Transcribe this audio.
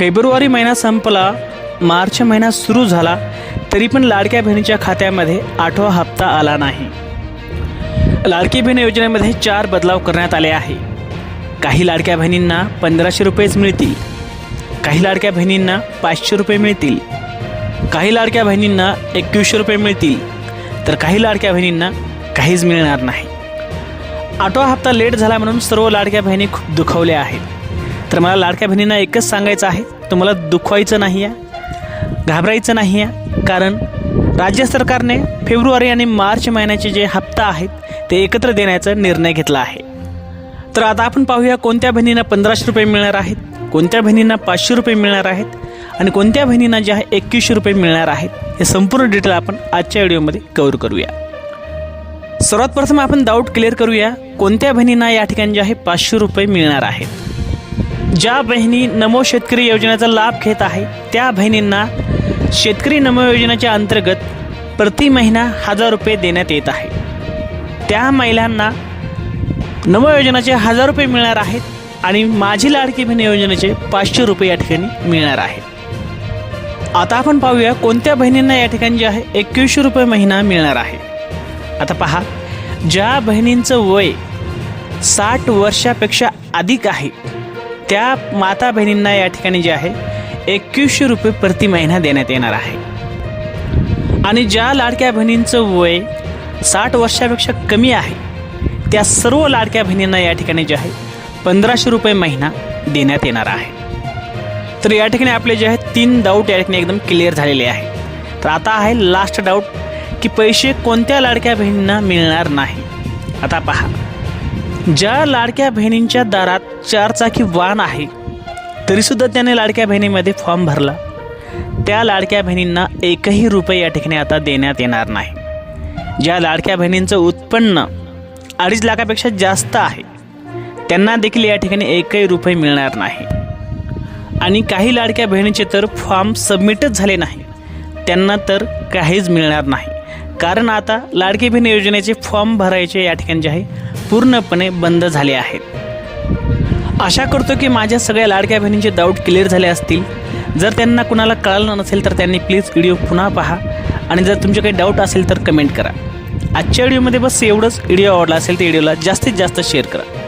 February महिना संपला मार्च महिना सुरू झाला तरी पण लाडक्या बहिणीच्या खात्यामध्ये आठवा हप्ता आला नाही. लाडकी बहीण योजनेमध्ये चार बदलाव करण्यात आले आहे. काही लाडक्या बहिणींना पंधराशे रुपयेच मिळतील. काही लाडक्या बहिणींना पाचशे रुपये मिळतील. काही लाडक्या बहिणींना एकवीसशे रुपये मिळतील. तर काही लाडक्या बहिणींना काहीच मिळणार नाही. आठवा हप्ता लेट झाला म्हणून सर्व लाडक्या बहिणी खूप दुखवल्या आहेत. तर मला लाडक्या बहिणींना एकच सांगायचं आहे तुम्हाला दुखवायचं नाही आहे घाबरायचं नाही आहे कारण राज्य सरकारने फेब्रुवारी आणि मार्च महिन्याचे जे हप्ता आहेत ते एकत्र देण्याचा निर्णय घेतला आहे. तर आता आपण पाहूया कोणत्या बहिणींना पंधराशे रुपये मिळणार आहेत कोणत्या बहिणींना पाचशे रुपये मिळणार आहेत आणि कोणत्या बहिणींना जे आहे एकवीसशे रुपये मिळणार आहेत हे संपूर्ण डिटेल आपण आजच्या व्हिडिओमध्ये कव्हर करूया. सर्वात प्रथम आपण डाऊट क्लिअर करूया कोणत्या बहिणींना या ठिकाणी जे आहे पाचशे रुपये मिळणार आहेत. ज्या बहिणी नमो शेतकरी योजनेचा लाभ घेत आहे त्या बहिणींना शेतकरी नमो योजनेच्या अंतर्गत प्रति महिना हजार रुपये देण्यात येत आहे. त्या महिलांना नमो योजनेचे हजार रुपये मिळणार आहेत आणि माझी लाडकी बहीण योजनेचे पाचशे रुपये या ठिकाणी मिळणार आहेत. आता आपण पाहूया कोणत्या बहिणींना या ठिकाणी जे आहे एकवीसशे रुपये महिना मिळणार आहे. आता पहा ज्या बहिणींचं वय साठ वर्षापेक्षा अधिक आहे त्या माता बहिणींना या ठिकाणी जे आहे एकवीसशे रुपये प्रति महिना देण्यात येणार आहे. आणि ज्या लाडक्या बहिणींचं वय साठ वर्षापेक्षा कमी आहे त्या सर्व लाडक्या बहिणींना या ठिकाणी जे आहे पंधराशे रुपये महिना देण्यात येणार आहे. तर या ठिकाणी आपले जे आहे तीन डाऊट या ठिकाणी एकदम क्लिअर झालेले आहे. तर आता आहे लास्ट डाऊट की पैसे कोणत्या लाडक्या बहिणींना मिळणार नाही. आता पहा. ज्या लाडक्या बहिणींच्या दारात चारचाकी वाहन आहे तरीसुद्धा त्याने लाडक्या बहिणीमध्ये फॉर्म भरला. त्या लाडक्या बहिणींना एकही रुपये या ठिकाणी आता देण्यात येणार नाही. ज्या लाडक्या बहिणींचं उत्पन्न अडीच लाखापेक्षा जास्त आहे त्यांना देखील या ठिकाणी एकही रुपये मिळणार नाही. आणि काही लाडक्या बहिणीचे तर फॉर्म सबमिटच झाले नाही त्यांना तर काहीच मिळणार नाही. कारण आता लाडकी बहीण योजनेचे फॉर्म भरायचे या ठिकाणी जे आहे पूर्णपणे बंद झाले आहेत. आशा करतो की माझ्या सगळ्या लाडक्या बहिणींचे डाऊट क्लिअर झाले असतील. जर त्यांना कुणाला कळालं नसेल तर त्यांनी प्लीज व्हिडिओ पुन्हा पहा. आणि जर तुमचे काही डाऊट असेल तर कमेंट करा. आजच्या व्हिडिओमध्ये बस एवढंच. व्हिडिओ आवडला असेल तर व्हिडिओला जास्तीत जास्त शेअर करा.